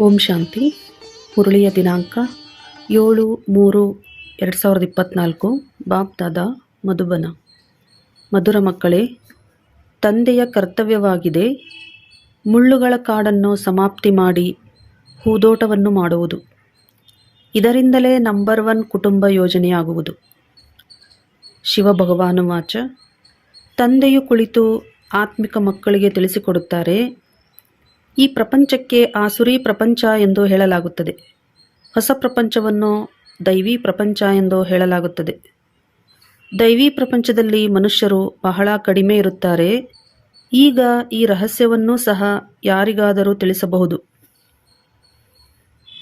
ಓಂ ಶಾಂತಿ. ಮುರಳಿಯ ದಿನಾಂಕ ಏಳು ಮೂರು ಎರಡು ಸಾವಿರದ ಇಪ್ಪತ್ತ್ನಾಲ್ಕು ಬಾಪ್ ದಾದಾ ಮಧುಬನ. ಮಧುರ ಮಕ್ಕಳೇ, ತಂದೆಯ ಕರ್ತವ್ಯವಾಗಿದೆ. ಮುಳ್ಳುಗಳ ಕಾಡನ್ನು ಸಮಾಪ್ತಿ ಮಾಡಿ ಹೂದೋಟವನ್ನು ಮಾಡುವುದು. ಇದರಿಂದಲೇ ನಂಬರ್ ಒನ್ ಕುಟುಂಬ ಯೋಜನೆಯಾಗುವುದು. ಶಿವಭಗವಾನು ವಾಚ ತಂದೆಯು ಕುಳಿತು ಆತ್ಮಿಕ ಮಕ್ಕಳಿಗೆ ತಿಳಿಸಿಕೊಡುತ್ತಾರೆ ಈ ಪ್ರಪಂಚಕ್ಕೆ ಆಸುರಿ ಪ್ರಪಂಚ ಎಂದು ಹೇಳಲಾಗುತ್ತದೆ. ಹೊಸ ಪ್ರಪಂಚವನ್ನು ದೈವಿ ಪ್ರಪಂಚ ಎಂದು ಹೇಳಲಾಗುತ್ತದೆ. ದೈವಿ ಪ್ರಪಂಚದಲ್ಲಿ ಮನುಷ್ಯರು ಬಹಳ ಕಡಿಮೆ ಇರುತ್ತಾರೆ. ಈಗ ಈ ರಹಸ್ಯವನ್ನೂ ಸಹ ಯಾರಿಗಾದರೂ ತಿಳಿಸಬಹುದು.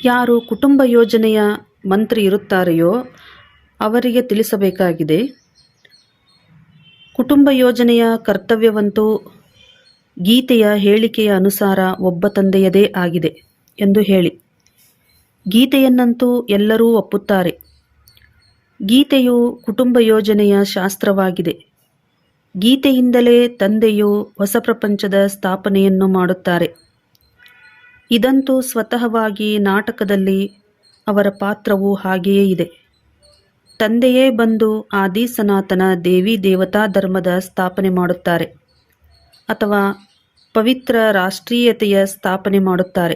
ಯಾರು ಕುಟುಂಬ ಯೋಜನೆಯ ಮಂತ್ರಿ ಇರುತ್ತಾರೆಯೋ ಅವರಿಗೆ ತಿಳಿಸಬೇಕಾಗಿದೆ. ಕುಟುಂಬ ಯೋಜನೆಯ ಕರ್ತವ್ಯವಂತೂ ಗೀತೆಯ ಹೇಳಿಕೆಯ ಅನುಸಾರ ಒಬ್ಬ ತಂದೆಯದೇ ಆಗಿದೆ ಎಂದು ಹೇಳಿ. ಗೀತೆಯನ್ನಂತೂ ಎಲ್ಲರೂ ಒಪ್ಪುತ್ತಾರೆ. ಗೀತೆಯು ಕುಟುಂಬ ಯೋಜನೆಯ ಶಾಸ್ತ್ರವಾಗಿದೆ. ಗೀತೆಯಿಂದಲೇ ತಂದೆಯು ಹೊಸ ಪ್ರಪಂಚದ ಸ್ಥಾಪನೆಯನ್ನು ಮಾಡುತ್ತಾರೆ. ಇದಂತೂ ಸ್ವತಃವಾಗಿ ನಾಟಕದಲ್ಲಿ ಅವರ ಪಾತ್ರವು ಹಾಗೆಯೇ ಇದೆ. ತಂದೆಯೇ ಬಂದು ಆದಿ ಸನಾತನ ದೇವಿ ದೇವತಾ ಧರ್ಮದ ಸ್ಥಾಪನೆ ಮಾಡುತ್ತಾರೆ. ಅಥವಾ ಪವಿತ್ರ ರಾಷ್ಟ್ರೀಯತೆಯ ಸ್ಥಾಪನೆ ಮಾಡುತ್ತಾರೆ.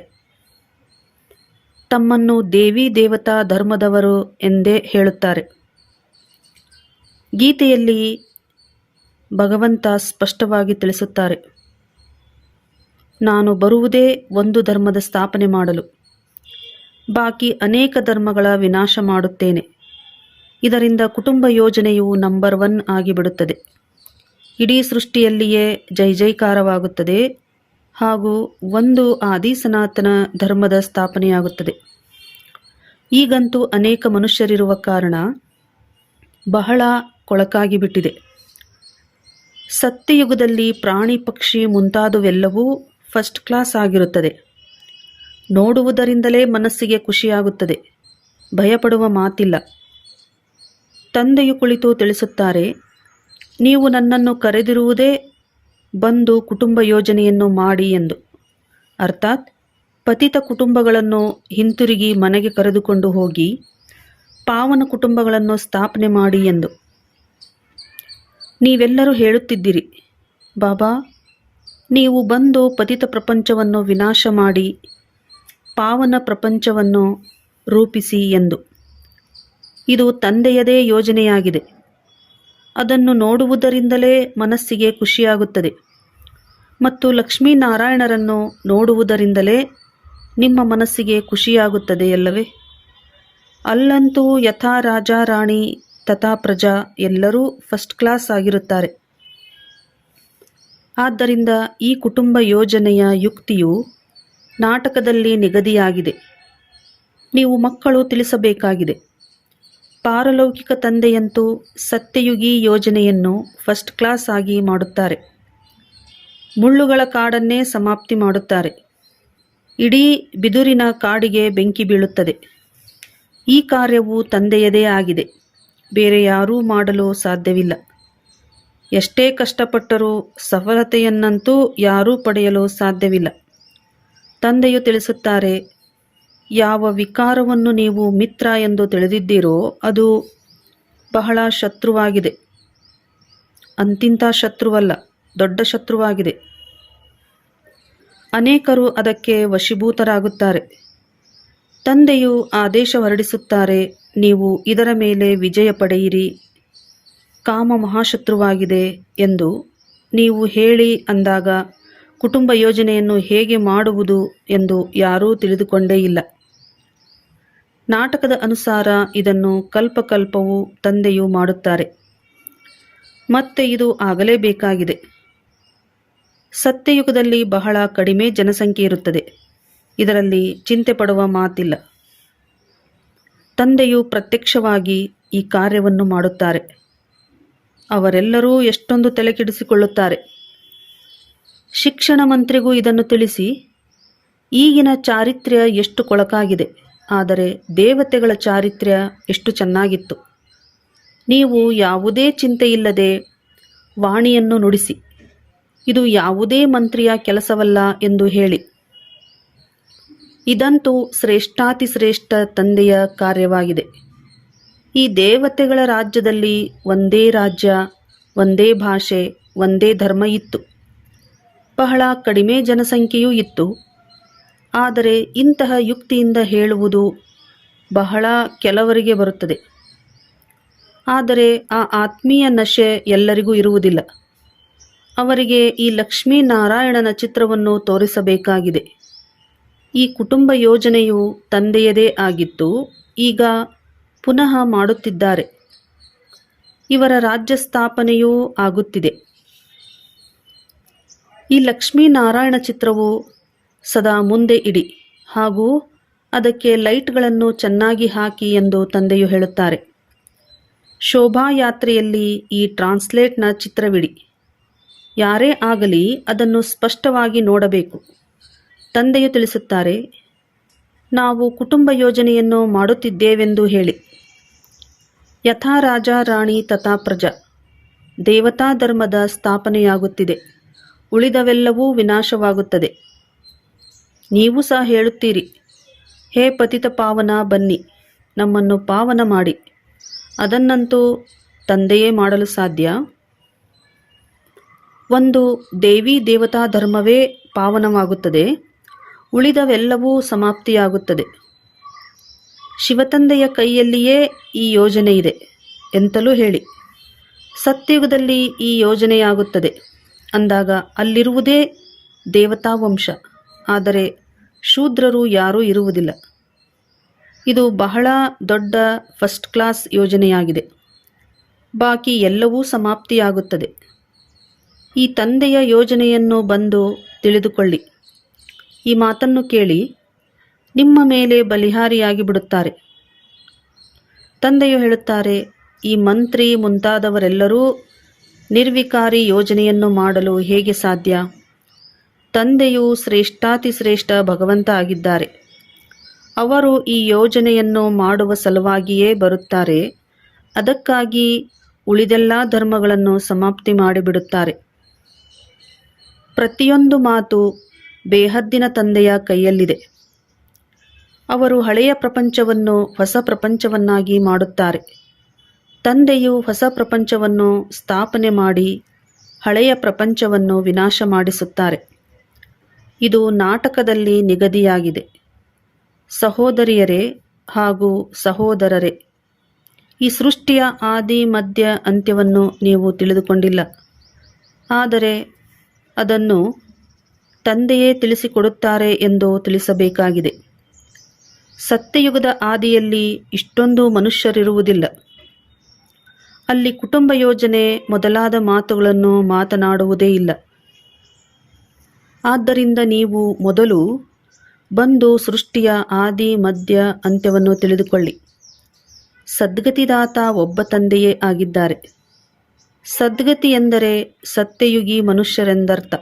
ತಮ್ಮನ್ನು ದೇವಿ ದೇವತಾ ಧರ್ಮದವರು ಎಂದೇ ಹೇಳುತ್ತಾರೆ. ಗೀತೆಯಲ್ಲಿ ಭಗವಂತ ಸ್ಪಷ್ಟವಾಗಿ ತಿಳಿಸುತ್ತಾರೆ. ನಾನು ಬರುವುದೇ ಒಂದು ಧರ್ಮದ ಸ್ಥಾಪನೆ ಮಾಡಲು. ಬಾಕಿ ಅನೇಕ ಧರ್ಮಗಳ ವಿನಾಶ ಮಾಡುತ್ತೇನೆ. ಇದರಿಂದ ಕುಟುಂಬ ಯೋಜನೆಯು ನಂಬರ್ ಒನ್ ಆಗಿಬಿಡುತ್ತದೆ. ಇಡೀ ಸೃಷ್ಟಿಯಲ್ಲಿಯೇ ಜೈ ಜೈಕಾರವಾಗುತ್ತದೆ ಹಾಗೂ ಒಂದು ಆದಿ ಸನಾತನ ಧರ್ಮದ ಸ್ಥಾಪನೆಯಾಗುತ್ತದೆ. ಈಗಂತೂ ಅನೇಕ ಮನುಷ್ಯರಿರುವ ಕಾರಣ ಬಹಳ ಕೊಳಕಾಗಿ ಬಿಟ್ಟಿದೆ. ಸತ್ಯಯುಗದಲ್ಲಿ ಪ್ರಾಣಿ ಪಕ್ಷಿ ಮುಂತಾದವೆಲ್ಲವೂ ಫಸ್ಟ್ ಕ್ಲಾಸ್ ಆಗಿರುತ್ತದೆ. ನೋಡುವುದರಿಂದಲೇ ಮನಸ್ಸಿಗೆ ಖುಷಿಯಾಗುತ್ತದೆ. ಭಯಪಡುವ ಮಾತಿಲ್ಲ. ತಂದೆಯು ಕುಳಿತು ತಿಳಿಸುತ್ತಾರೆ ನೀವು ನನ್ನನ್ನು ಕರೆದಿರುವುದೇ ಬಂದು ಕುಟುಂಬ ಯೋಜನೆಯನ್ನು ಮಾಡಿ ಎಂದು. ಅರ್ಥಾತ್ ಪತಿತ ಕುಟುಂಬಗಳನ್ನು ಹಿಂತಿರುಗಿ ಮನೆಗೆ ಕರೆದುಕೊಂಡು ಹೋಗಿ ಪಾವನ ಕುಟುಂಬಗಳನ್ನು ಸ್ಥಾಪನೆ ಮಾಡಿ ಎಂದು. ನೀವೆಲ್ಲರೂ ಹೇಳುತ್ತಿದ್ದೀರಿ, ಬಾಬಾ, ನೀವು ಬಂದು ಪತಿತ ಪ್ರಪಂಚವನ್ನು ವಿನಾಶ ಮಾಡಿ ಪಾವನ ಪ್ರಪಂಚವನ್ನು ರೂಪಿಸಿ ಎಂದು. ಇದು ತಂದೆಯದೇ ಯೋಜನೆಯಾಗಿದೆ. ಅದನ್ನು ನೋಡುವುದರಿಂದಲೇ ಮನಸ್ಸಿಗೆ ಖುಷಿಯಾಗುತ್ತದೆ. ಮತ್ತು ಲಕ್ಷ್ಮೀನಾರಾಯಣರನ್ನು ನೋಡುವುದರಿಂದಲೇ ನಿಮ್ಮ ಮನಸ್ಸಿಗೆ ಖುಷಿಯಾಗುತ್ತದೆ ಅಲ್ಲವೇ? ಅಲ್ಲಂತೂ ಯಥಾ ರಾಜ ರಾಣಿ ತಥಾ ಪ್ರಜಾ ಎಲ್ಲರೂ ಫಸ್ಟ್ ಕ್ಲಾಸ್ ಆಗಿರುತ್ತಾರೆ. ಆದ್ದರಿಂದ ಈ ಕುಟುಂಬ ಯೋಜನೆಯ ಯುಕ್ತಿಯು ನಾಟಕದಲ್ಲಿ ನಿಗದಿಯಾಗಿದೆ. ನೀವು ಮಕ್ಕಳು ತಿಳಿಸಬೇಕಾಗಿದೆ. ಪಾರಲೌಕಿಕ ತಂದೆಯಂತೂ ಸತ್ಯಯುಗಿ ಯೋಜನೆಯನ್ನು ಫಸ್ಟ್ ಕ್ಲಾಸ್ ಆಗಿ ಮಾಡುತ್ತಾರೆ. ಮುಳ್ಳುಗಳ ಕಾಡನ್ನೇ ಸಮಾಪ್ತಿ ಮಾಡುತ್ತಾರೆ. ಇಡೀ ಬಿದುರಿನ ಕಾಡಿಗೆ ಬೆಂಕಿ ಬೀಳುತ್ತದೆ. ಈ ಕಾರ್ಯವು ತಂದೆಯದೇ ಆಗಿದೆ. ಬೇರೆ ಯಾರೂ ಮಾಡಲು ಸಾಧ್ಯವಿಲ್ಲ. ಎಷ್ಟೇ ಕಷ್ಟಪಟ್ಟರೂ ಸಫಲತೆಯನ್ನಂತೂ ಯಾರೂ ಪಡೆಯಲು ಸಾಧ್ಯವಿಲ್ಲ. ತಂದೆಯು ತಿಳಿಸುತ್ತಾರೆ ಯಾವ ವಿಕಾರವನ್ನು ನೀವು ಮಿತ್ರ ಎಂದು ತಿಳಿದಿದ್ದೀರೋ ಅದು ಬಹಳ ಶತ್ರುವಾಗಿದೆ. ಅಂತಿಂತ ಶತ್ರುವಲ್ಲ, ದೊಡ್ಡ ಶತ್ರುವಾಗಿದೆ. ಅನೇಕರು ಅದಕ್ಕೆ ವಶೀಭೂತರಾಗುತ್ತಾರೆ. ತಂದೆಯು ಆದೇಶ ಹೊರಡಿಸುತ್ತಾರೆ, ನೀವು ಇದರ ಮೇಲೆ ವಿಜಯ ಪಡೆಯಿರಿ, ಕಾಮ ಮಹಾಶತ್ರುವಾಗಿದೆ ಎಂದು ನೀವು ಹೇಳಿ ಅಂದಾಗ ಕುಟುಂಬ ಯೋಜನೆಯನ್ನು ಹೇಗೆ ಮಾಡುವುದು ಎಂದು ಯಾರೂ ತಿಳಿದುಕೊಂಡೇ ಇಲ್ಲ. ನಾಟಕದ ಅನುಸಾರ ಇದನ್ನು ಕಲ್ಪಕಲ್ಪವೂ ತಂದೆಯು ಮಾಡುತ್ತಾರೆ. ಮತ್ತೆ ಇದು ಆಗಲೇಬೇಕಾಗಿದೆ. ಸತ್ಯಯುಗದಲ್ಲಿ ಬಹಳ ಕಡಿಮೆ ಜನಸಂಖ್ಯೆ ಇರುತ್ತದೆ. ಇದರಲ್ಲಿ ಚಿಂತೆ ಪಡುವ ಮಾತಿಲ್ಲ. ತಂದೆಯು ಪ್ರತ್ಯಕ್ಷವಾಗಿ ಈ ಕಾರ್ಯವನ್ನು ಮಾಡುತ್ತಾರೆ. ಅವರೆಲ್ಲರೂ ಎಷ್ಟೊಂದು ತಲೆಕೆಡಿಸಿಕೊಳ್ಳುತ್ತಾರೆ. ಶಿಕ್ಷಣ ಮಂತ್ರಿಗೂ ಇದನ್ನು ತಿಳಿಸಿ, ಈಗಿನ ಚಾರಿತ್ರ್ಯ ಎಷ್ಟು ಕೊಳಕಾಗಿದೆ. ಆದರೆ ದೇವತೆಗಳ ಚಾರಿತ್ರ್ಯ ಎಷ್ಟು ಚೆನ್ನಾಗಿತ್ತು. ನೀವು ಯಾವುದೇ ಚಿಂತೆಯಿಲ್ಲದೆ ವಾಣಿಯನ್ನು ನುಡಿಸಿ. ಇದು ಯಾವುದೇ ಮಂತ್ರಿಯ ಕೆಲಸವಲ್ಲ ಎಂದು ಹೇಳಿ. ಇದಂತೂ ಶ್ರೇಷ್ಠಾತಿಶ್ರೇಷ್ಠ ತಂದೆಯ ಕಾರ್ಯವಾಗಿದೆ. ಈ ದೇವತೆಗಳ ರಾಜ್ಯದಲ್ಲಿ ಒಂದೇ ರಾಜ್ಯ, ಒಂದೇ ಭಾಷೆ, ಒಂದೇ ಧರ್ಮ ಇತ್ತು. ಬಹಳ ಕಡಿಮೆ ಜನಸಂಖ್ಯೆಯೂ ಇತ್ತು. ಆದರೆ ಇಂತಹ ಯುಕ್ತಿಯಿಂದ ಹೇಳುವುದು ಬಹಳ ಕೆಲವರಿಗೆ ಬರುತ್ತದೆ. ಆದರೆ ಆ ಆತ್ಮೀಯ ನಶೆ ಎಲ್ಲರಿಗೂ ಇರುವುದಿಲ್ಲ. ಅವರಿಗೆ ಈ ಲಕ್ಷ್ಮೀನಾರಾಯಣನ ಚಿತ್ರವನ್ನು ತೋರಿಸಬೇಕಾಗಿದೆ. ಈ ಕುಟುಂಬ ಯೋಜನೆಯು ತಂದೆಯದೇ ಆಗಿತ್ತು ಈಗ ಪುನಃ ಮಾಡುತ್ತಿದ್ದಾರೆ. ಇವರ ರಾಜ್ಯ ಸ್ಥಾಪನೆಯೂ ಆಗುತ್ತಿದೆ. ಈ ಲಕ್ಷ್ಮೀನಾರಾಯಣ ಚಿತ್ರವು ಸದಾ ಮುಂದೆ ಇಡಿ ಹಾಗೂ ಅದಕ್ಕೆ ಲೈಟ್ಗಳನ್ನು ಚೆನ್ನಾಗಿ ಹಾಕಿ ಎಂದು ತಂದೆಯು ಹೇಳುತ್ತಾರೆ. ಶೋಭಾಯಾತ್ರೆಯಲ್ಲಿ ಈ ಟ್ರಾನ್ಸ್ಲೇಟ್ನ ಚಿತ್ರವಿಡಿ. ಯಾರೇ ಆಗಲಿ ಅದನ್ನು ಸ್ಪಷ್ಟವಾಗಿ ನೋಡಬೇಕು. ತಂದೆಯು ತಿಳಿಸುತ್ತಾರೆ, ನಾವು ಕುಟುಂಬ ಯೋಜನೆಯನ್ನು ಮಾಡುತ್ತಿದ್ದೇವೆಂದು ಹೇಳಿ. ಯಥಾ ರಾಜ ರಾಣಿ ತಥಾ ಪ್ರಜಾ ದೇವತಾ ಧರ್ಮದ ಸ್ಥಾಪನೆಯಾಗುತ್ತಿದೆ. ಉಳಿದವೆಲ್ಲವೂ ವಿನಾಶವಾಗುತ್ತದೆ. ನೀವು ಸಹ ಹೇಳುತ್ತೀರಿ. ಹೇ ಪತಿತ ಪಾವನ, ಬನ್ನಿ, ನಮ್ಮನ್ನು ಪಾವನ ಮಾಡಿ. ಅದನ್ನಂತೂ ತಂದೆಯೇ ಮಾಡಲು ಸಾಧ್ಯ? ಒಂದು ದೇವಿ ದೇವತಾ ಧರ್ಮವೇ ಪಾವನವಾಗುತ್ತದೆ. ಉಳಿದವೆಲ್ಲವೂ ಸಮಾಪ್ತಿಯಾಗುತ್ತದೆ. ಶಿವತಂದೆಯ ಕೈಯಲ್ಲಿಯೇ ಈ ಯೋಜನೆ ಇದೆ ಎಂತಲೂ ಹೇಳಿ. ಸತ್ಯುಗದಲ್ಲಿ ಈ ಯೋಜನೆಯಾಗುತ್ತದೆ. ಅಂದಾಗ ಅಲ್ಲಿರುವುದೇ ದೇವತಾ ವಂಶ. ಆದರೆ ಶೂದ್ರರು ಯಾರೂ ಇರುವುದಿಲ್ಲ. ಇದು ಬಹಳ ದೊಡ್ಡ ಫಸ್ಟ್ ಕ್ಲಾಸ್ ಯೋಜನೆಯಾಗಿದೆ. ಬಾಕಿ ಎಲ್ಲವೂ ಸಮಾಪ್ತಿಯಾಗುತ್ತದೆ. ಈ ತಂದೆಯ ಯೋಜನೆಯನ್ನು ಬಂದು ತಿಳಿದುಕೊಳ್ಳಿ. ಈ ಮಾತನ್ನು ಕೇಳಿ ನಿಮ್ಮ ಮೇಲೆ ಬಲಿಹಾರಿಯಾಗಿ ಬಿಡುತ್ತಾರೆ. ತಂದೆಯು ಹೇಳುತ್ತಾರೆ, ಈ ಮಂತ್ರಿ ಮುಂತಾದವರೆಲ್ಲರೂ ನಿರ್ವಿಕಾರಿ ಯೋಜನೆಯನ್ನು ಮಾಡಲು ಹೇಗೆ ಸಾಧ್ಯ? ತಂದೆಯು ಶ್ರೇಷ್ಠಾತಿಶ್ರೇಷ್ಠ ಭಗವಂತ ಆಗಿದ್ದಾರೆ ಅವರು ಈ ಯೋಜನೆಯನ್ನು ಮಾಡುವ ಸಲುವಾಗಿಯೇ ಬರುತ್ತಾರೆ. ಅದಕ್ಕಾಗಿ ಉಳಿದೆಲ್ಲ ಧರ್ಮಗಳನ್ನು ಸಮಾಪ್ತಿ ಮಾಡಿಬಿಡುತ್ತಾರೆ. ಪ್ರತಿಯೊಂದು ಮಾತು ಬೇಹದ್ದಿನ ತಂದೆಯ ಕೈಯಲ್ಲಿದೆ. ಅವರು ಹಳೆಯ ಪ್ರಪಂಚವನ್ನು ಹೊಸ ಪ್ರಪಂಚವನ್ನಾಗಿ ಮಾಡುತ್ತಾರೆ. ತಂದೆಯು ಹೊಸ ಪ್ರಪಂಚವನ್ನು ಸ್ಥಾಪನೆ ಮಾಡಿ ಹಳೆಯ ಪ್ರಪಂಚವನ್ನು ವಿನಾಶ ಮಾಡಿಸುತ್ತಾರೆ. ಇದು ನಾಟಕದಲ್ಲಿ ನಿಗದಿಯಾಗಿದೆ. ಸಹೋದರಿಯರೇ ಹಾಗೂ ಸಹೋದರರೇ, ಈ ಸೃಷ್ಟಿಯ ಆದಿ, ಮಧ್ಯ, ಅಂತ್ಯವನ್ನು ನೀವು ತಿಳಿದುಕೊಂಡಿಲ್ಲ. ಆದರೆ ಅದನ್ನು ತಂದೆಯೇ ತಿಳಿಸಿಕೊಡುತ್ತಾರೆ ಎಂದು ತಿಳಿಸಬೇಕಾಗಿದೆ. ಸತ್ಯಯುಗದ ಆದಿಯಲ್ಲಿ ಇಷ್ಟೊಂದು ಮನುಷ್ಯರಿರುವುದಿಲ್ಲ. ಅಲ್ಲಿ ಕುಟುಂಬ ಯೋಜನೆ ಮೊದಲಾದ ಮಾತುಗಳನ್ನು ಮಾತನಾಡುವುದೇ ಇಲ್ಲ. ಆದ್ದರಿಂದ ನೀವು ಮೊದಲು ಬಂದು ಸೃಷ್ಟಿಯ ಆದಿ, ಮಧ್ಯ ಅಂತ್ಯವನ್ನು ತಿಳಿದುಕೊಳ್ಳಿ. ಸದ್ಗತಿದಾತ ಒಬ್ಬ ತಂದೆಯೇ ಆಗಿದ್ದಾರೆ. ಸದ್ಗತಿ ಎಂದರೆ ಸತ್ಯಯುಗಿ ಮನುಷ್ಯರೆಂದರ್ಥ.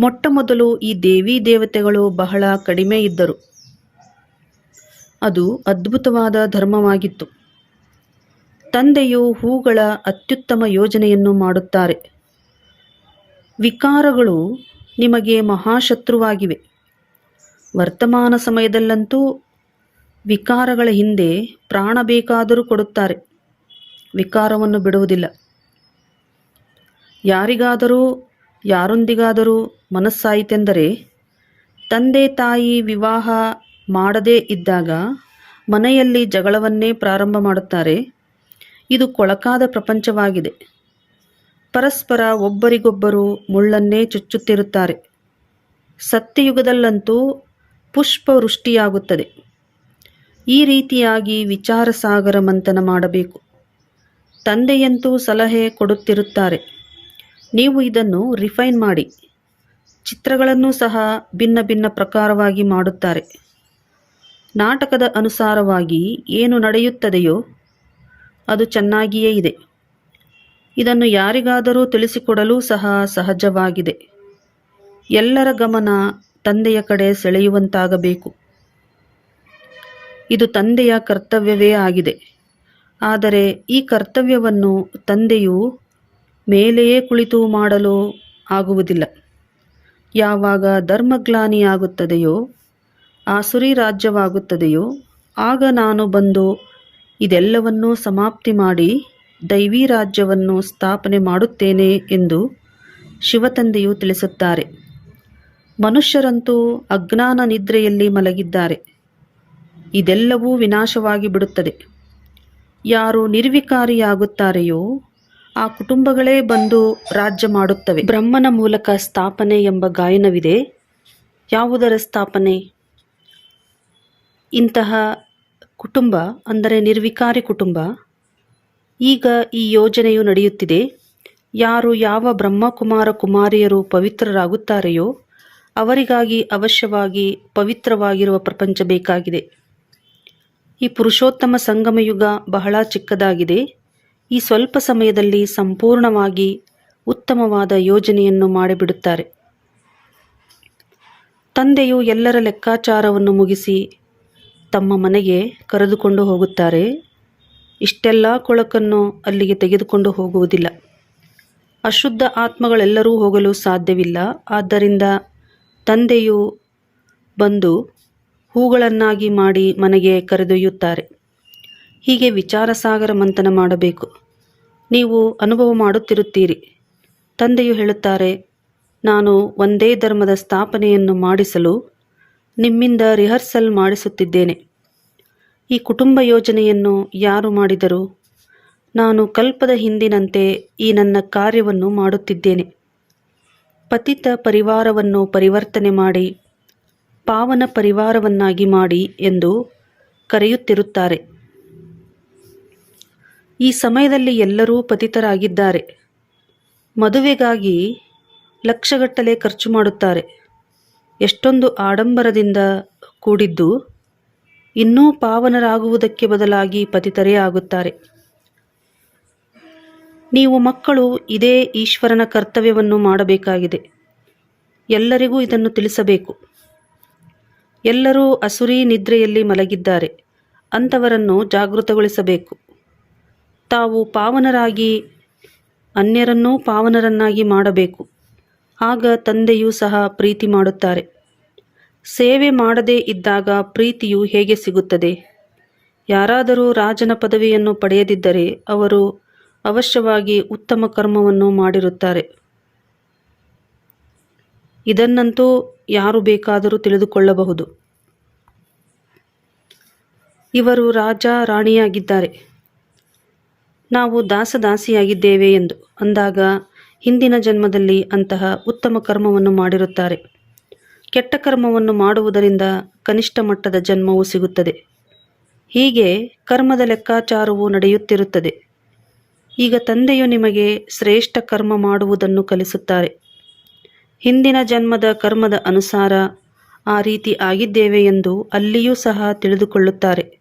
ಮೊಟ್ಟ ಮೊದಲು ಈ ದೇವಿ ದೇವತೆಗಳು ಬಹಳ ಕಡಿಮೆ ಇದ್ದರು. ಅದು ಅದ್ಭುತವಾದ ಧರ್ಮವಾಗಿತ್ತು. ತಂದೆಯು ಹೂಗಳ ಅತ್ಯುತ್ತಮ ಯೋಜನೆಯನ್ನು ಮಾಡುತ್ತಾರೆ. ವಿಕಾರಗಳು ನಿಮಗೆ ಮಹಾಶತ್ರುವಾಗಿವೆ. ವರ್ತಮಾನ ಸಮಯದಲ್ಲಂತೂ ವಿಕಾರಗಳ ಹಿಂದೆ ಪ್ರಾಣ ಬೇಕಾದರೂ ಕೊಡುತ್ತಾರೆ. ವಿಕಾರವನ್ನು ಬಿಡುವುದಿಲ್ಲ. ಯಾರಿಗಾದರೂ, ಯಾರೊಂದಿಗಾದರೂ ಮನಸ್ಸಾಯಿತೆಂದರೆ ತಂದೆ ತಾಯಿ ವಿವಾಹ ಮಾಡದೇ ಇದ್ದಾಗ ಮನೆಯಲ್ಲಿ ಜಗಳವನ್ನೇ ಪ್ರಾರಂಭ ಮಾಡುತ್ತಾರೆ. ಇದು ಕೊಳಕಾದ ಪ್ರಪಂಚವಾಗಿದೆ. ಪರಸ್ಪರ ಒಬ್ಬರಿಗೊಬ್ಬರು ಮುಳ್ಳನ್ನೇ ಚುಚ್ಚುತ್ತಿರುತ್ತಾರೆ. ಸತ್ಯಯುಗದಲ್ಲಂತೂ ಪುಷ್ಪವೃಷ್ಟಿಯಾಗುತ್ತದೆ. ಈ ರೀತಿಯಾಗಿ ವಿಚಾರ ಸಾಗರ ಮಂಥನ ಮಾಡಬೇಕು. ತಂದೆಯಂತೂ ಸಲಹೆ ಕೊಡುತ್ತಿರುತ್ತಾರೆ. ನೀವು ಇದನ್ನು ರಿಫೈನ್ ಮಾಡಿ. ಚಿತ್ರಗಳನ್ನು ಸಹ ಭಿನ್ನ ಭಿನ್ನ ಪ್ರಕಾರವಾಗಿ ಮಾಡುತ್ತಾರೆ. ನಾಟಕದ ಅನುಸಾರವಾಗಿ ಏನು ನಡೆಯುತ್ತದೆಯೋ ಅದು ಚೆನ್ನಾಗಿಯೇ ಇದೆ. ಇದನ್ನು ಯಾರಿಗಾದರೂ ತಿಳಿಸಿಕೊಡಲು ಸಹ ಸಹಜವಾಗಿದೆ. ಎಲ್ಲರ ಗಮನ ತಂದೆಯ ಕಡೆ ಸೆಳೆಯುವಂತಾಗಬೇಕು. ಇದು ತಂದೆಯ ಕರ್ತವ್ಯವೇ ಆಗಿದೆ. ಆದರೆ ಈ ಕರ್ತವ್ಯವನ್ನು ತಂದೆಯು ಮೇಲೆಯೇ ಕುಳಿತು ಮಾಡಲು ಆಗುವುದಿಲ್ಲ. ಯಾವಾಗ ಧರ್ಮಗ್ಲಾನಿಯಾಗುತ್ತದೆಯೋ, ಆಸುರಿ ರಾಜ್ಯವಾಗುತ್ತದೆಯೋ, ಆಗ ನಾನು ಬಂದು ಇದೆಲ್ಲವನ್ನೂ ಸಮಾಪ್ತಿ ಮಾಡಿ ದೈವಿ ರಾಜ್ಯವನ್ನು ಸ್ಥಾಪನೆ ಮಾಡುತ್ತೇನೆ ಎಂದು ಶಿವತಂದೆಯು ತಿಳಿಸುತ್ತಾರೆ. ಮನುಷ್ಯರಂತೂ ಅಜ್ಞಾನ ನಿದ್ರೆಯಲ್ಲಿ ಮಲಗಿದ್ದಾರೆ. ಇದೆಲ್ಲವೂ ವಿನಾಶವಾಗಿ ಬಿಡುತ್ತದೆ. ಯಾರು ನಿರ್ವಿಕಾರಿಯಾಗುತ್ತಾರೆಯೋ ಆ ಕುಟುಂಬಗಳೇ ಬಂದು ರಾಜ್ಯ ಮಾಡುತ್ತವೆ. ಬ್ರಹ್ಮನ ಮೂಲಕ ಸ್ಥಾಪನೆ ಎಂಬ ಗಾಯನವಿದೆ. ಯಾವುದರ ಸ್ಥಾಪನೆ? ಇಂತಹ ಕುಟುಂಬ ಅಂದರೆ ನಿರ್ವಿಕಾರಿ ಕುಟುಂಬ. ಈಗ ಈ ಯೋಜನೆಯು ನಡೆಯುತ್ತಿದೆ. ಯಾರು ಯಾವ ಬ್ರಹ್ಮಕುಮಾರ ಕುಮಾರಿಯರು ಪವಿತ್ರರಾಗುತ್ತಾರೆಯೋ ಅವರಿಗಾಗಿ ಅವಶ್ಯವಾಗಿ ಪವಿತ್ರವಾಗಿರುವ ಪ್ರಪಂಚ ಬೇಕಾಗಿದೆ. ಈ ಪುರುಷೋತ್ತಮ ಸಂಗಮಯುಗ ಬಹಳ ಚಿಕ್ಕದಾಗಿದೆ. ಈ ಸ್ವಲ್ಪ ಸಮಯದಲ್ಲಿ ಸಂಪೂರ್ಣವಾಗಿ ಉತ್ತಮವಾದ ಯೋಜನೆಯನ್ನು ಮಾಡಿಬಿಡುತ್ತಾರೆ. ತಂದೆಯು ಎಲ್ಲರ ಲೆಕ್ಕಾಚಾರವನ್ನು ಮುಗಿಸಿ ತಮ್ಮ ಮನೆಗೆ ಕರೆದುಕೊಂಡು ಹೋಗುತ್ತಾರೆ. ಇಷ್ಟೆಲ್ಲ ಕೊಳಕನ್ನು ಅಲ್ಲಿಗೆ ತೆಗೆದುಕೊಂಡು ಹೋಗುವುದಿಲ್ಲ. ಅಶುದ್ಧ ಆತ್ಮಗಳೆಲ್ಲರೂ ಹೋಗಲು ಸಾಧ್ಯವಿಲ್ಲ. ಆದ್ದರಿಂದ ತಂದೆಯು ಬಂದು ಹೂಗಳನ್ನಾಗಿ ಮಾಡಿ ಮನೆಗೆ ಕರೆದೊಯ್ಯುತ್ತಾರೆ. ಹೀಗೆ ವಿಚಾರ ಸಾಗರ ಮಂಥನ ಮಾಡಬೇಕು. ನೀವು ಅನುಭವ ಮಾಡುತ್ತಿರುತ್ತೀರಿ. ತಂದೆಯು ಹೇಳುತ್ತಾರೆ, ನಾನು ಒಂದೇ ಧರ್ಮದ ಸ್ಥಾಪನೆಯನ್ನು ಮಾಡಿಸಲು ನಿಮ್ಮಿಂದ ರಿಹರ್ಸಲ್ ಮಾಡಿಸುತ್ತಿದ್ದೇನೆ. ಈ ಕುಟುಂಬ ಯೋಜನೆಯನ್ನು ಯಾರು ಮಾಡಿದರು? ನಾನು ಕಲ್ಪದ ಹಿಂದಿನಂತೆ ಈ ನನ್ನ ಕಾರ್ಯವನ್ನು ಮಾಡುತ್ತಿದ್ದೇನೆ. ಪತಿತ ಪರಿವಾರವನ್ನು ಪರಿವರ್ತನೆ ಮಾಡಿ, ಪಾವನ ಪರಿವಾರವನ್ನಾಗಿ ಮಾಡಿ ಎಂದು ಕರೆಯುತ್ತಿರುತ್ತಾರೆ. ಈ ಸಮಯದಲ್ಲಿ ಎಲ್ಲರೂ ಪತಿತರಾಗಿದ್ದಾರೆ. ಮದುವೆಗಾಗಿ ಲಕ್ಷಗಟ್ಟಲೆ ಖರ್ಚು ಮಾಡುತ್ತಾರೆ. ಎಷ್ಟೊಂದು ಆಡಂಬರದಿಂದ ಕೂಡಿದ್ದು ಇನ್ನೂ ಪಾವನರಾಗುವುದಕ್ಕೆ ಬದಲಾಗಿ ಪತಿತರೇ ಆಗುತ್ತಾರೆ. ನೀವು ಮಕ್ಕಳು ಇದೇ ಈಶ್ವರನ ಕರ್ತವ್ಯವನ್ನು ಮಾಡಬೇಕಾಗಿದೆ. ಎಲ್ಲರಿಗೂ ಇದನ್ನು ತಿಳಿಸಬೇಕು. ಎಲ್ಲರೂ ಅಸುರಿ ನಿದ್ರೆಯಲ್ಲಿ ಮಲಗಿದ್ದಾರೆ. ಅಂಥವರನ್ನು ಜಾಗೃತಗೊಳಿಸಬೇಕು. ತಾವು ಪಾವನರಾಗಿ, ಅನ್ಯರನ್ನೂ ಪಾವನರನ್ನಾಗಿ ಮಾಡಬೇಕು. ಆಗ ತಂದೆಯೂ ಸಹ ಪ್ರೀತಿ ಮಾಡುತ್ತಾರೆ. ಸೇವೆ ಮಾಡದೇ ಇದ್ದಾಗ ಪ್ರೀತಿಯು ಹೇಗೆ ಸಿಗುತ್ತದೆ? ಯಾರಾದರೂ ರಾಜನ ಪದವಿಯನ್ನು ಪಡೆಯದಿದ್ದರೆ ಅವರು ಅವಶ್ಯವಾಗಿ ಉತ್ತಮ ಕರ್ಮವನ್ನು ಮಾಡಿರುತ್ತಾರೆ. ಇದನ್ನಂತೂ ಯಾರು ಬೇಕಾದರೂ ತಿಳಿದುಕೊಳ್ಳಬಹುದು. ಇವರು ರಾಜ ರಾಣಿಯಾಗಿದ್ದಾರೆ. ನಾವು ದಾಸದಾಸಿಯಾಗಿದ್ದೇವೆ ಎಂದು ಅಂದಾಗ ಹಿಂದಿನ ಜನ್ಮದಲ್ಲಿ ಅಂತಹ ಉತ್ತಮ ಕರ್ಮವನ್ನು ಮಾಡಿರುತ್ತಾರೆ. ಕೆಟ್ಟ ಕರ್ಮವನ್ನು ಮಾಡುವುದರಿಂದ ಕನಿಷ್ಠ ಮಟ್ಟದ ಜನ್ಮವು ಸಿಗುತ್ತದೆ. ಹೀಗೆ ಕರ್ಮದ ಲೆಕ್ಕಾಚಾರವು ನಡೆಯುತ್ತಿರುತ್ತದೆ. ಈಗ ತಂದೆಯು ನಿಮಗೆ ಶ್ರೇಷ್ಠ ಕರ್ಮ ಮಾಡುವುದನ್ನು ಕಲಿಸುತ್ತಾರೆ. ಹಿಂದಿನ ಜನ್ಮದ ಕರ್ಮದ ಅನುಸಾರ ಆ ರೀತಿ ಆಗಿದ್ದೇವೆ ಎಂದು ಅಲ್ಲಿಯೂ ಸಹ ತಿಳಿದುಕೊಳ್ಳುತ್ತಾರೆ.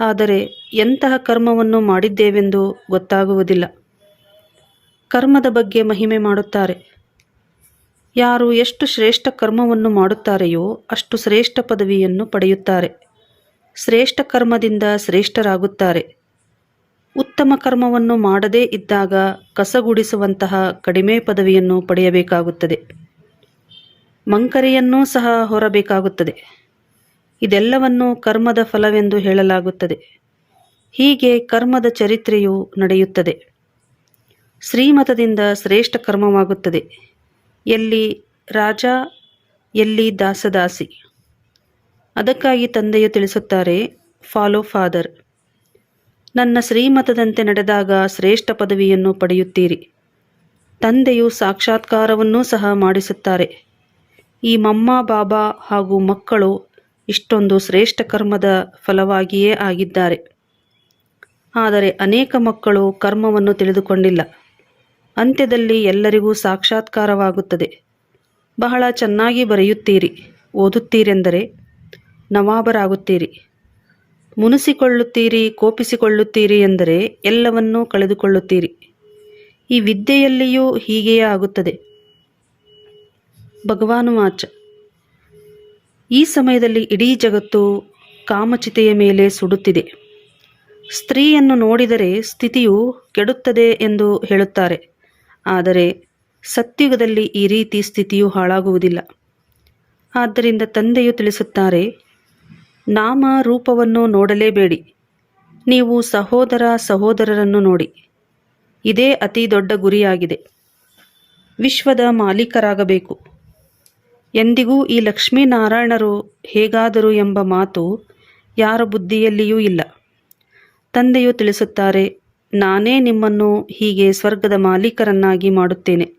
ಆದರೆ ಎಂತಹ ಕರ್ಮವನ್ನು ಮಾಡಿದ್ದೇವೆಂದು ಗೊತ್ತಾಗುವುದಿಲ್ಲ. ಕರ್ಮದ ಬಗ್ಗೆ ಮಹಿಮೆ ಮಾಡುತ್ತಾರೆ. ಯಾರು ಎಷ್ಟು ಶ್ರೇಷ್ಠ ಕರ್ಮವನ್ನು ಮಾಡುತ್ತಾರೆಯೋ ಅಷ್ಟು ಶ್ರೇಷ್ಠ ಪದವಿಯನ್ನು ಪಡೆಯುತ್ತಾರೆ. ಶ್ರೇಷ್ಠ ಕರ್ಮದಿಂದ ಶ್ರೇಷ್ಠರಾಗುತ್ತಾರೆ. ಉತ್ತಮ ಕರ್ಮವನ್ನು ಮಾಡದೇ ಇದ್ದಾಗ ಕಸಗುಡಿಸುವಂತಹ ಕಡಿಮೆ ಪದವಿಯನ್ನು ಪಡೆಯಬೇಕಾಗುತ್ತದೆ. ಮಂಕರಿಯನ್ನೂ ಸಹ ಹೊರಬೇಕಾಗುತ್ತದೆ. ಇದೆಲ್ಲವನ್ನು ಕರ್ಮದ ಫಲವೆಂದು ಹೇಳಲಾಗುತ್ತದೆ. ಹೀಗೆ ಕರ್ಮದ ಚರಿತ್ರೆಯು ನಡೆಯುತ್ತದೆ. ಶ್ರೀಮತದಿಂದ ಶ್ರೇಷ್ಠ ಕರ್ಮವಾಗುತ್ತದೆ. ಎಲ್ಲಿ ರಾಜ, ಎಲ್ಲಿ ದಾಸದಾಸಿ. ಅದಕ್ಕಾಗಿ ತಂದೆಯು ತಿಳಿಸುತ್ತಾರೆ, ಫಾಲೋ ಫಾದರ್, ನನ್ನ ಶ್ರೀಮತದಂತೆ ನಡೆದಾಗ ಶ್ರೇಷ್ಠ ಪದವಿಯನ್ನು ಪಡೆಯುತ್ತೀರಿ. ತಂದೆಯು ಸಾಕ್ಷಾತ್ಕಾರವನ್ನೂ ಸಹ ಮಾಡಿಸುತ್ತಾರೆ. ಈ ಮಮ್ಮ, ಬಾಬಾ ಹಾಗೂ ಮಕ್ಕಳು ಇಷ್ಟೊಂದು ಶ್ರೇಷ್ಠ ಕರ್ಮದ ಫಲವಾಗಿಯೇ ಆಗಿದ್ದಾರೆ. ಆದರೆ ಅನೇಕ ಮಕ್ಕಳು ಕರ್ಮವನ್ನು ತಿಳಿದುಕೊಂಡಿಲ್ಲ. ಅಂತ್ಯದಲ್ಲಿ ಎಲ್ಲರಿಗೂ ಸಾಕ್ಷಾತ್ಕಾರವಾಗುತ್ತದೆ. ಬಹಳ ಚೆನ್ನಾಗಿ ಬರೆಯುತ್ತೀರಿ. ಓದುತ್ತೀರೆಂದರೆ ನವಾಬರಾಗುತ್ತೀರಿ. ಮುನಿಸಿಕೊಳ್ಳುತ್ತೀರಿ, ಕೋಪಿಸಿಕೊಳ್ಳುತ್ತೀರಿ ಎಂದರೆ ಎಲ್ಲವನ್ನೂ ಕಳೆದುಕೊಳ್ಳುತ್ತೀರಿ. ಈ ವಿದ್ಯೆಯಲ್ಲಿಯೂ ಹೀಗೆಯೇ ಆಗುತ್ತದೆ. ಭಗವಾನುವಾಚ ಈ ಸಮಯದಲ್ಲಿ ಇಡೀ ಜಗತ್ತು ಕಾಮಚಿತೆಯ ಮೇಲೆ ಸುಡುತ್ತಿದೆ. ಸ್ತ್ರೀಯನ್ನು ನೋಡಿದರೆ ಸ್ಥಿತಿಯು ಕೆಡುತ್ತದೆ ಎಂದು ಹೇಳುತ್ತಾರೆ. ಆದರೆ ಸತ್ಯುಗದಲ್ಲಿ ಈ ರೀತಿ ಸ್ಥಿತಿಯು ಹಾಳಾಗುವುದಿಲ್ಲ. ಆದ್ದರಿಂದ ತಂದೆಯು ತಿಳಿಸುತ್ತಾರೆ, ನಾಮ ರೂಪವನ್ನು ನೋಡಲೇಬೇಡಿ. ನೀವು ಸಹೋದರ ಸಹೋದರರನ್ನು ನೋಡಿ. ಇದೇ ಅತಿ ದೊಡ್ಡ ಗುರಿಯಾಗಿದೆ. ವಿಶ್ವದ ಮಾಲೀಕರಾಗಬೇಕು. ಎಂದಿಗೂ ಈ ಲಕ್ಷ್ಮೀನಾರಾಯಣರು ಹೇಗಾದರು ಎಂಬ ಮಾತು ಯಾರ ಬುದ್ಧಿಯಲ್ಲಿಯೂ ಇಲ್ಲ. ತಂದೆಯು ತಿಳಿಸುತ್ತಾರೆ ನಾನೇ ನಿಮ್ಮನ್ನು ಹೀಗೆ ಸ್ವರ್ಗದ ಮಾಲೀಕರನ್ನಾಗಿ ಮಾಡುತ್ತೇನೆ.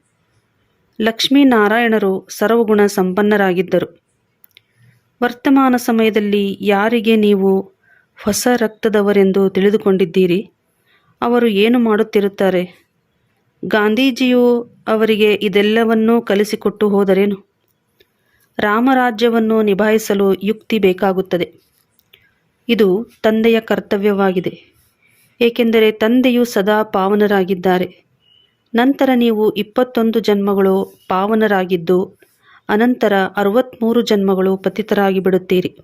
ಲಕ್ಷ್ಮೀನಾರಾಯಣರು ಸರ್ವಗುಣ ಸಂಪನ್ನರಾಗಿದ್ದರು. ವರ್ತಮಾನ ಸಮಯದಲ್ಲಿ ಯಾರಿಗೆ ನೀವು ಹೊಸ ರಕ್ತದವರೆಂದು ತಿಳಿದುಕೊಂಡಿದ್ದೀರಿ? ಅವರು ಏನು ಮಾಡುತ್ತಿರುತ್ತಾರೆ? ಗಾಂಧೀಜಿಯು ಅವರಿಗೆ ಇದೆಲ್ಲವನ್ನೂ ಕಲಿಸಿಕೊಟ್ಟು ಹೋದರೇನು? ರಾಮರಾಜ್ಯವನ್ನು ನಿಭಾಯಿಸಲು ಯುಕ್ತಿ ಬೇಕಾಗುತ್ತದೆ. ಇದು ತಂದೆಯ ಕರ್ತವ್ಯವಾಗಿದೆ. ಏಕೆಂದರೆ ತಂದೆಯು ಸದಾ ಪಾವನರಾಗಿದ್ದಾರೆ. ನಂತರ ನೀವು ಇಪ್ಪತ್ತೊಂದು ಜನ್ಮಗಳು ಪಾವನರಾಗಿದ್ದು, ಅನಂತರ ಅರವತ್ತ್ಮೂರು ಜನ್ಮಗಳು ಪತಿತರಾಗಿ ಬಿಡುತ್ತೀರಿ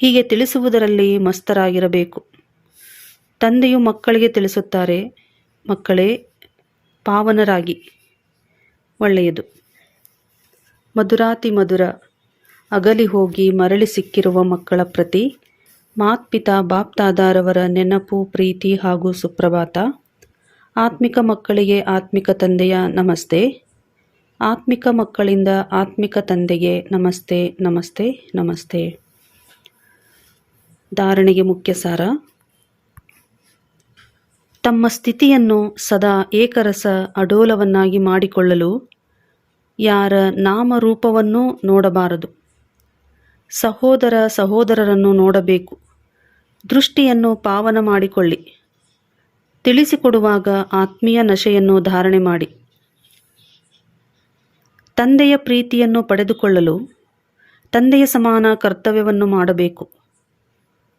ಹೀಗೆ ತಿಳಿಸುವುದರಲ್ಲಿ ಮಸ್ತರಾಗಿರಬೇಕು. ತಂದೆಯು ಮಕ್ಕಳಿಗೆ ತಿಳಿಸುತ್ತಾರೆ, ಮಕ್ಕಳೇ, ಪಾವನರಾಗಿ. ಒಳ್ಳೆಯದು. ಮಧುರಾತಿ ಮಧುರ, ಅಗಲಿ ಹೋಗಿ ಮರಳಿ ಸಿಕ್ಕಿರುವ ಮಕ್ಕಳ ಪ್ರತಿ ಮಾತ್ಪಿತಾ ಬಾಪ್ತಾದಾರವರ ನೆನಪು, ಪ್ರೀತಿ ಹಾಗೂ ಸುಪ್ರಭಾತ. ಆತ್ಮಿಕ ಮಕ್ಕಳಿಗೆ ಆತ್ಮಿಕ ತಂದೆಯ ನಮಸ್ತೆ. ಆತ್ಮಿಕ ಮಕ್ಕಳಿಂದ ಆತ್ಮಿಕ ತಂದೆಗೆ ನಮಸ್ತೆ ನಮಸ್ತೆ ನಮಸ್ತೆ. ಧಾರಣೆಗೆ ಮುಖ್ಯ ಸಾರ. ತಮ್ಮ ಸ್ಥಿತಿಯನ್ನು ಸದಾ ಏಕರಸ ಅಡೋಲವನ್ನಾಗಿ ಮಾಡಿಕೊಳ್ಳಲು ಯಾರ ನಾಮರೂಪವನ್ನೂ ನೋಡಬಾರದು. ಸಹೋದರ ಸಹೋದರರನ್ನು ನೋಡಬೇಕು. ದೃಷ್ಟಿಯನ್ನು ಪಾವನ ಮಾಡಿಕೊಳ್ಳಿ. ತಿಳಿಸಿಕೊಡುವಾಗ ಆತ್ಮೀಯ ನಶೆಯನ್ನು ಧಾರಣೆ ಮಾಡಿ. ತಂದೆಯ ಪ್ರೀತಿಯನ್ನು ಪಡೆದುಕೊಳ್ಳಲು ತಂದೆಯ ಸಮಾನ ಕರ್ತವ್ಯವನ್ನು ಮಾಡಬೇಕು.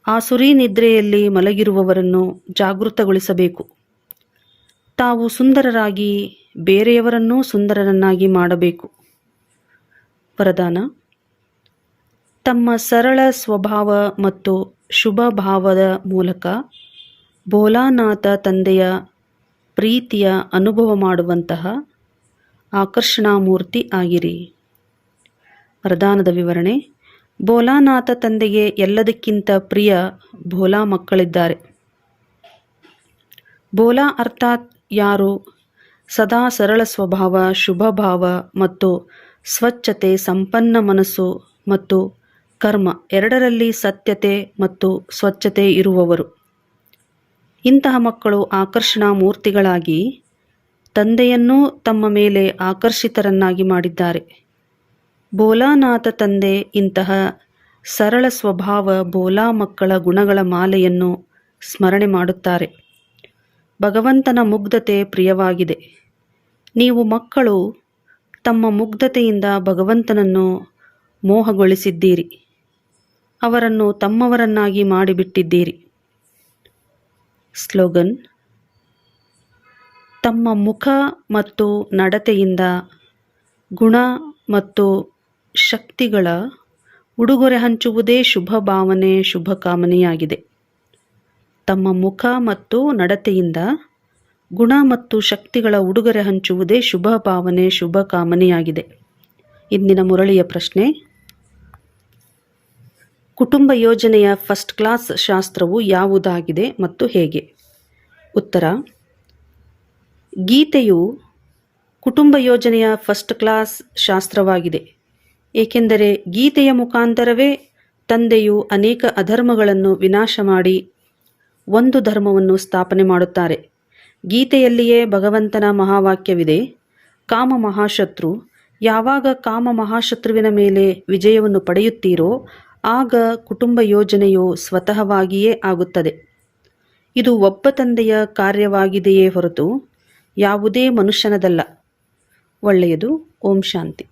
ಆಸುರಿ ನಿದ್ರೆಯಲ್ಲಿ ಮಲಗಿರುವವರನ್ನು ಜಾಗೃತಗೊಳಿಸಬೇಕು. ತಾವು ಸುಂದರರಾಗಿ ಬೇರೆಯವರನ್ನೂ ಸುಂದರರನ್ನಾಗಿ ಮಾಡಬೇಕು. ವರದಾನ ತಮ್ಮ ಸರಳ ಸ್ವಭಾವ ಮತ್ತು ಶುಭ ಭಾವದ ಮೂಲಕ ಭೋಲಾನಾಥ ತಂದೆಯ ಪ್ರೀತಿಯ ಅನುಭವ ಮಾಡುವಂತಹ ಆಕರ್ಷಣಾ ಮೂರ್ತಿ ಆಗಿರಿ. ಪ್ರಧಾನದ ವಿವರಣೆ, ಭೋಲಾನಾಥ ತಂದೆಗೆ ಎಲ್ಲದಕ್ಕಿಂತ ಪ್ರಿಯ ಭೋಲಾ ಮಕ್ಕಳಿದ್ದಾರೆ. ಭೋಲಾ ಅರ್ಥಾತ್ ಯಾರು? ಸದಾ ಸರಳ ಸ್ವಭಾವ ಶುಭ ಭಾವ ಮತ್ತು ಸ್ವಚ್ಛತೆ, ಸಂಪನ್ನ ಮನಸ್ಸು ಮತ್ತು ಕರ್ಮ ಎರಡರಲ್ಲಿ ಸತ್ಯತೆ ಮತ್ತು ಸ್ವಚ್ಛತೆ ಇರುವವರು. ಇಂತಹ ಮಕ್ಕಳು ಆಕರ್ಷಣಾ ಮೂರ್ತಿಗಳಾಗಿ ತಂದೆಯನ್ನೂ ತಮ್ಮ ಮೇಲೆ ಆಕರ್ಷಿತರನ್ನಾಗಿ ಮಾಡಿದ್ದಾರೆ. ಬೋಲಾನಾಥ ತಂದೆ ಇಂತಹ ಸರಳ ಸ್ವಭಾವ ಬೋಲಾ ಮಕ್ಕಳ ಗುಣಗಳ ಮಾಲೆಯನ್ನು ಸ್ಮರಣೆ ಮಾಡುತ್ತಾರೆ. ಭಗವಂತನ ಮುಗ್ಧತೆ ಪ್ರಿಯವಾಗಿದೆ. ನೀವು ಮಕ್ಕಳು ತಮ್ಮ ಮುಗ್ಧತೆಯಿಂದ ಭಗವಂತನನ್ನು ಮೋಹಗೊಳಿಸಿದ್ದೀರಿ. ಅವರನ್ನು ತಮ್ಮವರನ್ನಾಗಿ ಮಾಡಿಬಿಟ್ಟಿದ್ದೀರಿ. ಸ್ಲೋಗನ್, ತಮ್ಮ ಮುಖ ಮತ್ತು ನಡತೆಯಿಂದ ಗುಣ ಮತ್ತು ಶಕ್ತಿಗಳ ಉಡುಗೊರೆ ಹಂಚುವುದೇ ಶುಭ ಭಾವನೆ, ಶುಭ ಕಾಮನೆಯಾಗಿದೆ. ತಮ್ಮ ಮುಖ ಮತ್ತು ನಡತೆಯಿಂದ ಗುಣ ಮತ್ತು ಶಕ್ತಿಗಳ ಉಡುಗೊರೆ ಹಂಚುವುದೇ ಶುಭ ಭಾವನೆ, ಶುಭ ಕಾಮನೆಯಾಗಿದೆ. ಇಂದಿನ ಮುರಳಿಯ ಪ್ರಶ್ನೆ ಕುಟುಂಬ ಯೋಜನೆಯ ಫಸ್ಟ್ ಕ್ಲಾಸ್ ಶಾಸ್ತ್ರವು ಯಾವುದಾಗಿದೆ ಮತ್ತು ಹೇಗೆ? ಉತ್ತರ. ಗೀತೆಯು ಕುಟುಂಬ ಯೋಜನೆಯ ಫಸ್ಟ್ ಕ್ಲಾಸ್ ಶಾಸ್ತ್ರವಾಗಿದೆ. ಏಕೆಂದರೆ ಗೀತೆಯ ಮುಖಾಂತರವೇ ತಂದೆಯು ಅನೇಕ ಅಧರ್ಮಗಳನ್ನು ವಿನಾಶ ಮಾಡಿ ಒಂದು ಧರ್ಮವನ್ನು ಸ್ಥಾಪನೆ ಮಾಡುತ್ತಾರೆ. ಗೀತೆಯಲ್ಲಿಯೇ ಭಗವಂತನ ಮಹಾವಾಕ್ಯವಿದೆ, ಕಾಮ ಮಹಾಶತ್ರು, ಯಾವಾಗ ಕಾಮ ಮಹಾಶತ್ರುವಿನ ಮೇಲೆ ವಿಜಯವನ್ನು ಪಡೆಯುತ್ತೀರೋ ಆಗ ಕುಟುಂಬ ಯೋಜನೆಯು ಸ್ವತಃವಾಗಿಯೇ ಆಗುತ್ತದೆ. ಇದು ಒಬ್ಬ ತಂದೆಯ ಕಾರ್ಯವಾಗಿದೆಯೇ ಹೊರತು ಯಾವುದೇ ಮನುಷ್ಯನದಲ್ಲ. ಒಳ್ಳೆಯದು, ಓಂ ಶಾಂತಿ.